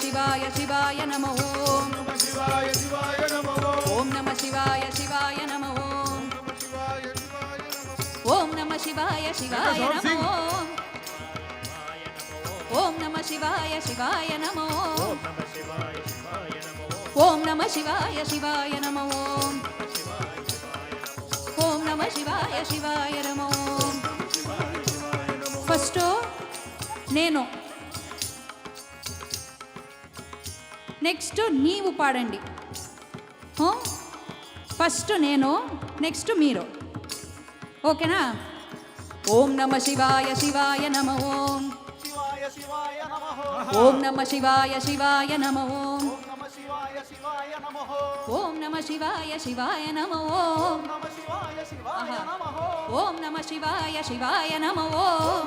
శివాయ శివాయ నమ. ఓం నమ శివాయ శివాయ నమో. ఓం నమ శివాయ శివాయ నమ ఓం నమ. శివాయ శివాయ నమో ఓం నమ శివాయ శివాయ నమ. ఓం ఓం నమ శివాయ శివాయ నమ ఓం నమ శివాయ శివాయ నమ. ఓం ఓం నమ శివాయ శివాయ నమ. ఓం ఫస్ట్ నేను నెక్స్ట్ నీవు పాడండి? ఫస్ట్ నేను నెక్స్ట్ మీరు. ఓకేనా? ఓం నమ శివాయ శివాయ నమ ఓం. ఓం. నమ శివాయ శివాయ నమ ఓం. ఓం నమ శివాయ శివాయ నమః ఓం. నమ శివాయ శివాయ నమ ఓం. నమ శివాయ శివాయ. నమః ఓం.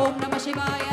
ओम नमः शिवाय।